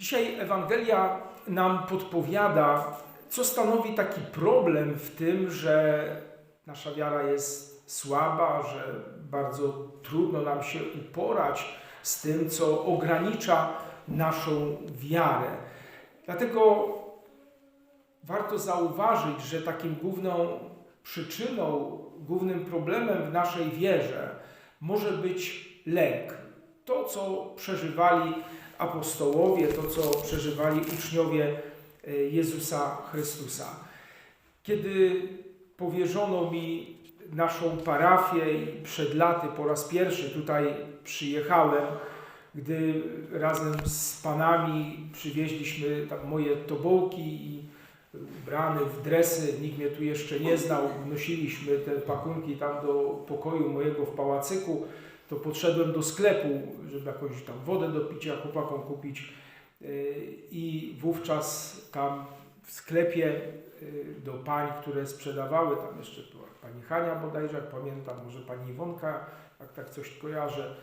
Dzisiaj Ewangelia nam podpowiada, co stanowi taki problem w tym, że nasza wiara jest słaba, że bardzo trudno nam się uporać z tym, co ogranicza naszą wiarę. Dlatego warto zauważyć, że takim główną przyczyną, głównym problemem w naszej wierze może być lęk. To, co przeżywali apostołowie, to, co przeżywali uczniowie e, Jezusa Chrystusa. Kiedy powierzono mi naszą parafię i przed laty po raz pierwszy tutaj przyjechałem, gdy razem z panami przywieźliśmy tam moje tobołki i ubrany w dresy, nikt mnie tu jeszcze nie znał, nosiliśmy te pakunki tam do pokoju mojego w pałacyku, to podszedłem do sklepu, żeby jakąś tam wodę do picia chłopakom kupić yy, i wówczas tam w sklepie yy, do pań, które sprzedawały, tam jeszcze była pani Hania bodajże, jak pamiętam, może pani Iwonka, jak tak coś kojarzę,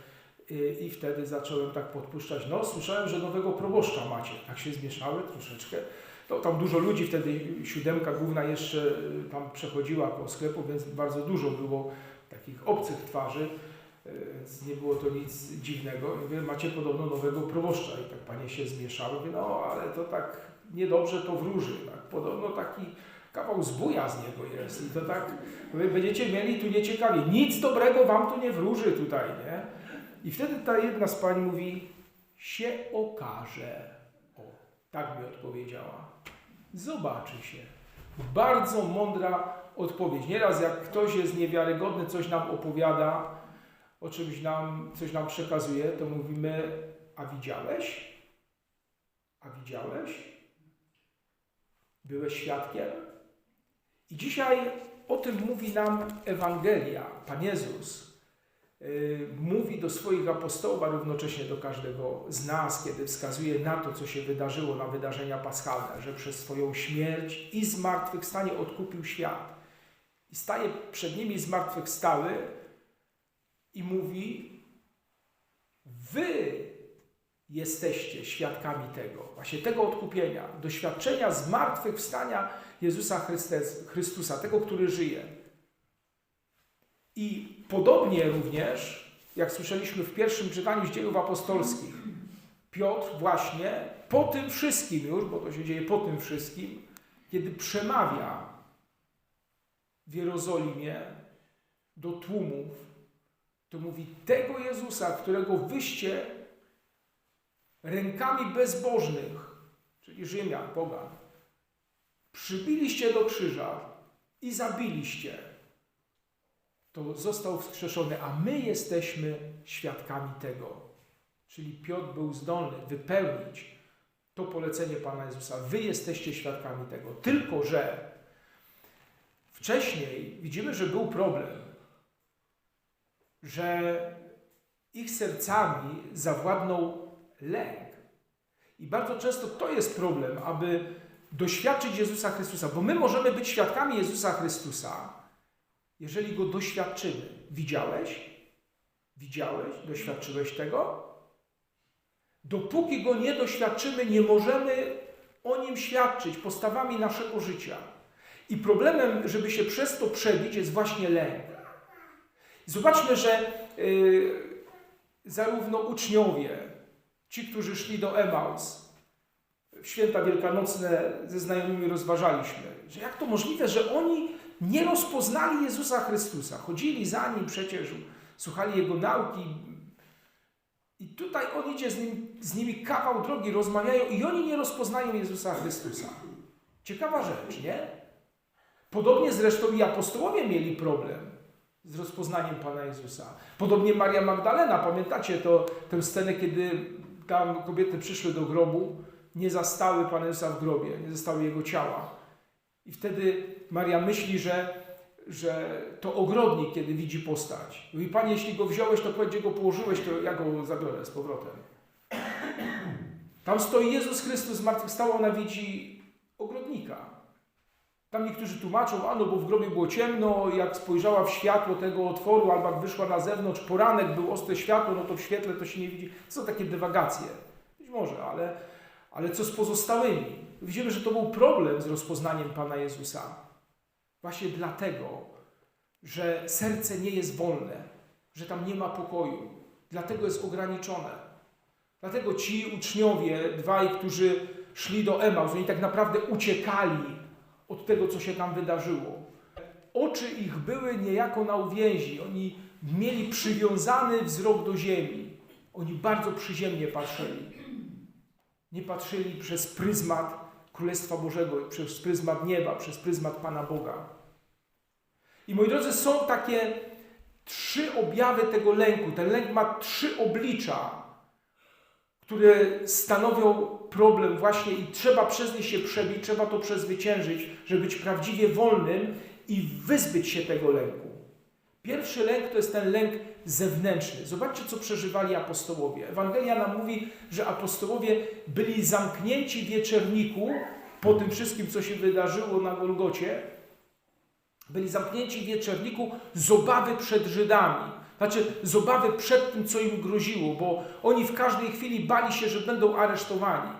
yy, i wtedy zacząłem tak podpuszczać, no słyszałem, że nowego proboszcza macie, tak się zmieszały troszeczkę, to tam dużo ludzi, wtedy siódemka główna jeszcze y, tam przechodziła po sklepu, więc bardzo dużo było takich obcych twarzy, y, więc nie było to nic dziwnego. I mówię, macie podobno nowego proboszcza i tak panie się zmieszały, mówię, no ale to tak niedobrze to wróży, tak? podobno taki kawał zbuja z niego jest i to tak, mówię, będziecie mieli tu nieciekawie, nic dobrego wam tu nie wróży tutaj, nie? I wtedy ta jedna z pań mówi, się okaże. O, tak mi odpowiedziała. Zobaczy się. Bardzo mądra odpowiedź. Nieraz jak ktoś jest niewiarygodny, coś nam opowiada, o czymś nam, coś nam przekazuje, to mówimy, a widziałeś? A widziałeś? Byłeś świadkiem? I dzisiaj o tym mówi nam Ewangelia. Pan Jezus yy, mówi do swoich apostołów, a równocześnie do każdego z nas, kiedy wskazuje na to, co się wydarzyło na wydarzenia paschalne, że przez swoją śmierć i zmartwychwstanie odkupił świat. I staje przed nimi zmartwychwstały i mówi: Wy jesteście świadkami tego, właśnie tego odkupienia, doświadczenia zmartwychwstania Jezusa Chrystusa, tego, który żyje. I podobnie również, jak słyszeliśmy w pierwszym czytaniu z dziejów apostolskich, Piotr właśnie po tym wszystkim już, bo to się dzieje po tym wszystkim, kiedy przemawia w Jerozolimie do tłumów, to mówi tego Jezusa, którego wyście rękami bezbożnych, czyli Rzymian, Boga, przybiliście do krzyża i zabiliście, to został wskrzeszony, a my jesteśmy świadkami tego. Czyli Piotr był zdolny wypełnić to polecenie Pana Jezusa. Wy jesteście świadkami tego. Tylko, że wcześniej widzimy, że był problem, że ich sercami zawładnął lęk. I bardzo często to jest problem, aby doświadczyć Jezusa Chrystusa, bo my możemy być świadkami Jezusa Chrystusa, jeżeli go doświadczymy. Widziałeś? Widziałeś? Doświadczyłeś tego? Dopóki go nie doświadczymy, nie możemy o nim świadczyć postawami naszego życia. I problemem, żeby się przez to przebić, jest właśnie lęk. Zobaczmy, że yy, zarówno uczniowie, ci, którzy szli do Emaus, w święta wielkanocne ze znajomymi rozważaliśmy, że jak to możliwe, że oni nie rozpoznali Jezusa Chrystusa. Chodzili za Nim przecież, słuchali Jego nauki. I tutaj On idzie z, nim, z nimi kawał drogi, rozmawiają i oni nie rozpoznają Jezusa Chrystusa. Ciekawa rzecz, nie? Podobnie zresztą i apostołowie mieli problem z rozpoznaniem Pana Jezusa. Podobnie Maria Magdalena, pamiętacie to, tę scenę, kiedy tam kobiety przyszły do grobu, nie zastały Pana Jezusa w grobie, nie zastały Jego ciała. I wtedy Maria myśli, że, że to ogrodnik, kiedy widzi postać. Mówi, Panie, jeśli go wziąłeś, to gdzie go położyłeś, to ja go zabiorę z powrotem. Tam stoi Jezus Chrystus zmartwychwstał, ona widzi ogrodnika. Tam niektórzy tłumaczą, a no bo w grobie było ciemno, jak spojrzała w światło tego otworu, albo jak wyszła na zewnątrz, poranek był ostre światło, no to w świetle to się nie widzi. To są takie dywagacje. Być może, ale, Ale co z pozostałymi? Widzimy, że to był problem z rozpoznaniem Pana Jezusa. Właśnie dlatego, że serce nie jest wolne, że tam nie ma pokoju. Dlatego jest ograniczone. Dlatego ci uczniowie, dwaj, którzy szli do Emaus, oni tak naprawdę uciekali od tego, co się tam wydarzyło. Oczy ich były niejako na uwięzi. Oni mieli przywiązany wzrok do ziemi. Oni bardzo przyziemnie patrzyli. Nie patrzyli przez pryzmat Królestwa Bożego, przez pryzmat nieba, przez pryzmat Pana Boga. I moi drodzy, są takie trzy objawy tego lęku. Ten lęk ma trzy oblicza, które stanowią problem właśnie i trzeba przez nie się przebić, trzeba to przezwyciężyć, żeby być prawdziwie wolnym i wyzbyć się tego lęku. Pierwszy lęk to jest ten lęk zewnętrzny. Zobaczcie, co przeżywali apostołowie. Ewangelia nam mówi, że apostołowie byli zamknięci w wieczerniku po tym wszystkim, co się wydarzyło na Golgocie. Byli zamknięci w wieczerniku z obawy przed Żydami. Znaczy, z obawy przed tym, co im groziło, bo oni w każdej chwili bali się, że będą aresztowani.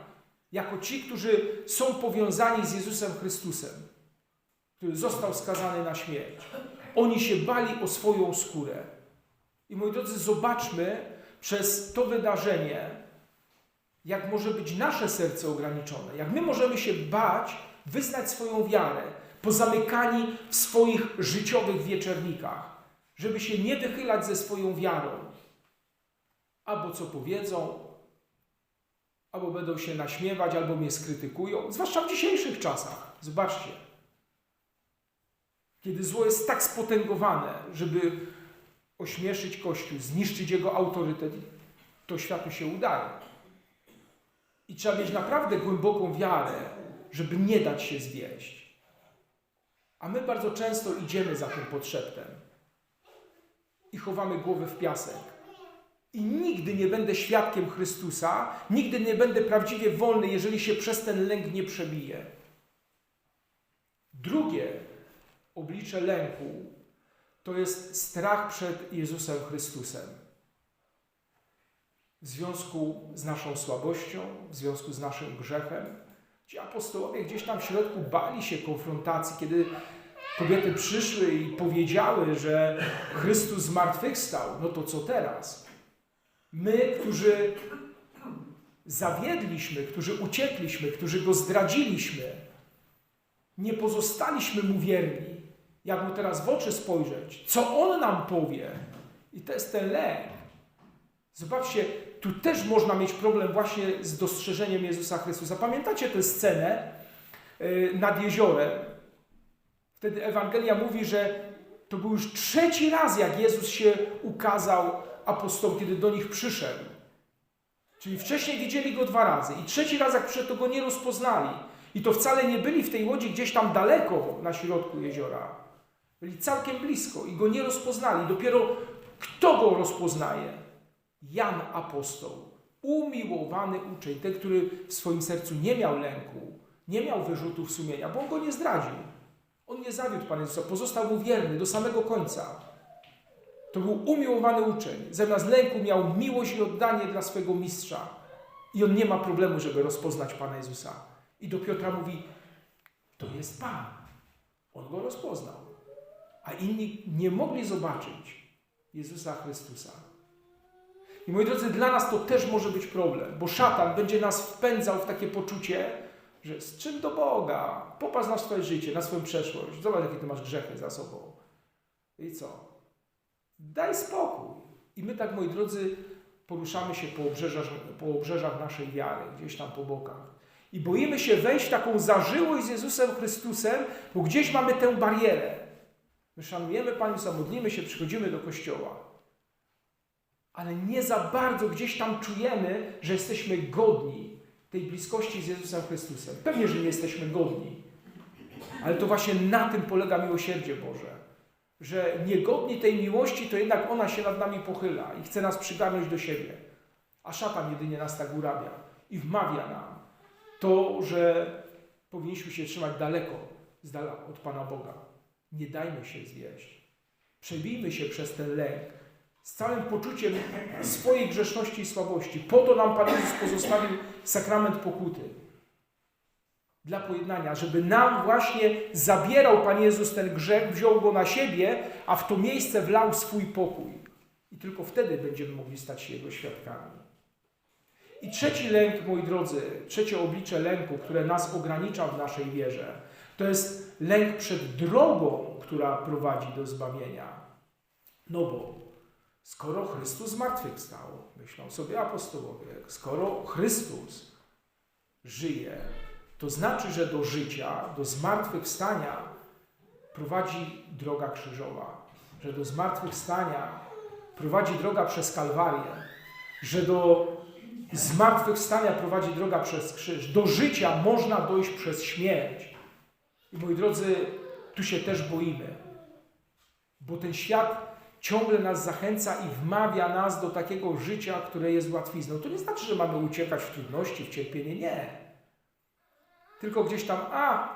Jako ci, którzy są powiązani z Jezusem Chrystusem, który został skazany na śmierć. Oni się bali o swoją skórę. I moi drodzy, zobaczmy przez to wydarzenie, jak może być nasze serce ograniczone, jak my możemy się bać wyznać swoją wiarę, pozamykani w swoich życiowych wieczernikach, żeby się nie wychylać ze swoją wiarą. Albo co powiedzą, albo będą się naśmiewać, albo mnie skrytykują, zwłaszcza w dzisiejszych czasach. Zobaczcie. Kiedy zło jest tak spotęgowane, żeby ośmieszyć Kościół, zniszczyć jego autorytet, to światu się udaje. I trzeba mieć naprawdę głęboką wiarę, żeby nie dać się zwieść. A my bardzo często idziemy za tym podszeptem i chowamy głowę w piasek. I nigdy nie będę świadkiem Chrystusa, nigdy nie będę prawdziwie wolny, jeżeli się przez ten lęk nie przebiję. Drugie oblicze lęku to jest strach przed Jezusem Chrystusem. W związku z naszą słabością, w związku z naszym grzechem. Ci apostołowie gdzieś tam w środku bali się konfrontacji, kiedy kobiety przyszły i powiedziały, że Chrystus zmartwychwstał. No to co teraz? My, którzy zawiedliśmy, którzy uciekliśmy, którzy go zdradziliśmy, nie pozostaliśmy mu wierni. Jak mu teraz w oczy spojrzeć, co on nam powie? I to jest ten lęk. Zobaczcie, tu też można mieć problem właśnie z dostrzeżeniem Jezusa Chrystusa. Pamiętacie tę scenę y, nad jeziorem? Wtedy Ewangelia mówi, że to był już trzeci raz, jak Jezus się ukazał apostołom, kiedy do nich przyszedł. Czyli wcześniej widzieli go dwa razy i trzeci raz, jak przyszedł, to go nie rozpoznali. I to wcale nie byli w tej łodzi gdzieś tam daleko na środku jeziora. Byli całkiem blisko i go nie rozpoznali. Dopiero kto go rozpoznaje? Jan apostoł, umiłowany uczeń, ten, który w swoim sercu nie miał lęku, nie miał wyrzutów sumienia, bo on go nie zdradził. On nie zawiódł Pana Jezusa, pozostał mu wierny do samego końca. To był umiłowany uczeń. Zamiast lęku miał miłość i oddanie dla swego mistrza. I on nie ma problemu, żeby rozpoznać Pana Jezusa. I do Piotra mówi, to jest Pan. On go rozpoznał. A inni nie mogli zobaczyć Jezusa Chrystusa. I moi drodzy, dla nas to też może być problem, bo szatan będzie nas wpędzał w takie poczucie, że z czym do Boga? Popatrz na swoje życie, na swoją przeszłość. Zobacz, jakie ty masz grzechy za sobą. I co? Daj spokój. I my tak, moi drodzy, poruszamy się po obrzeżach, po obrzeżach naszej wiary, gdzieś tam po bokach. I boimy się wejść w taką zażyłość z Jezusem Chrystusem, bo gdzieś mamy tę barierę. My szanujemy Pana Jezusa, modlimy się, przychodzimy do Kościoła. Ale nie za bardzo gdzieś tam czujemy, że jesteśmy godni tej bliskości z Jezusem Chrystusem. Pewnie, że nie jesteśmy godni. Ale to właśnie na tym polega miłosierdzie Boże. Że niegodni tej miłości, to jednak ona się nad nami pochyla i chce nas przygarnąć do siebie. A szatan jedynie nas tak urabia i wmawia nam to, że powinniśmy się trzymać daleko, z dala od Pana Boga. Nie dajmy się zwieść. Przebijmy się przez ten lęk z całym poczuciem swojej grzeszności i słabości. Po to nam Pan Jezus pozostawił sakrament pokuty. Dla pojednania, żeby nam właśnie zabierał Pan Jezus ten grzech, wziął go na siebie, a w to miejsce wlał swój pokój. I tylko wtedy będziemy mogli stać się Jego świadkami. I trzeci lęk, moi drodzy, trzecie oblicze lęku, które nas ogranicza w naszej wierze, to jest lęk przed drogą, która prowadzi do zbawienia. No bo skoro Chrystus zmartwychwstał, myślą sobie apostołowie, skoro Chrystus żyje, to znaczy, że do życia, do zmartwychwstania prowadzi droga krzyżowa, że do zmartwychwstania prowadzi droga przez Kalwarię, że do zmartwychwstania prowadzi droga przez krzyż. Do życia można dojść przez śmierć. I moi drodzy, tu się też boimy, bo ten świat ciągle nas zachęca i wmawia nas do takiego życia, które jest łatwizną. To nie znaczy, że mamy uciekać w trudności, w cierpienie. Nie. Tylko gdzieś tam, a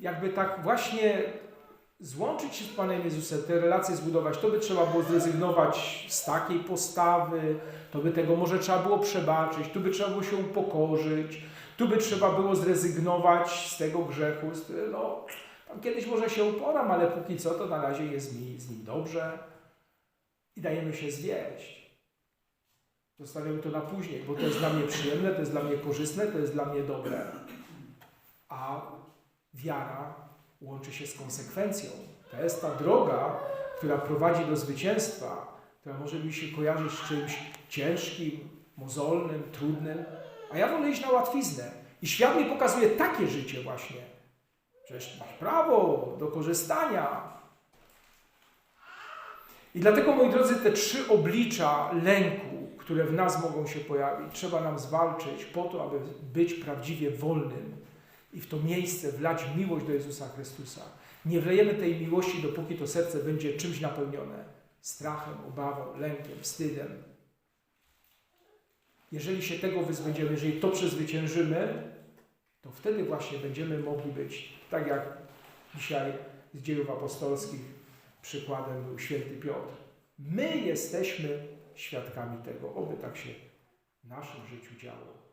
jakby tak właśnie złączyć się z Panem Jezusem, te relacje zbudować, to by trzeba było zrezygnować z takiej postawy, to by tego może trzeba było przebaczyć, tu by trzeba było się upokorzyć, tu by trzeba było zrezygnować z tego grzechu. No, tam kiedyś może się uporam, ale póki co to na razie jest mi z nim dobrze i dajemy się zwieść. Zostawiamy to na później, bo to jest dla mnie przyjemne, to jest dla mnie korzystne, to jest dla mnie dobre. A wiara łączy się z konsekwencją. To jest ta droga, która prowadzi do zwycięstwa, która może mi się kojarzyć z czymś ciężkim, mozolnym, trudnym, a ja wolę iść na łatwiznę. I świat mi pokazuje takie życie właśnie. Przecież masz prawo do korzystania. I dlatego, moi drodzy, te trzy oblicza lęku, które w nas mogą się pojawić, trzeba nam zwalczyć po to, aby być prawdziwie wolnym i w to miejsce wlać miłość do Jezusa Chrystusa. Nie wlejemy tej miłości, dopóki to serce będzie czymś napełnione strachem, obawą, lękiem, wstydem. Jeżeli się tego wyzbędziemy, jeżeli to przezwyciężymy, to wtedy właśnie będziemy mogli być, tak jak dzisiaj z dziejów apostolskich przykładem był święty Piotr. My jesteśmy świadkami tego, oby tak się w naszym życiu działo.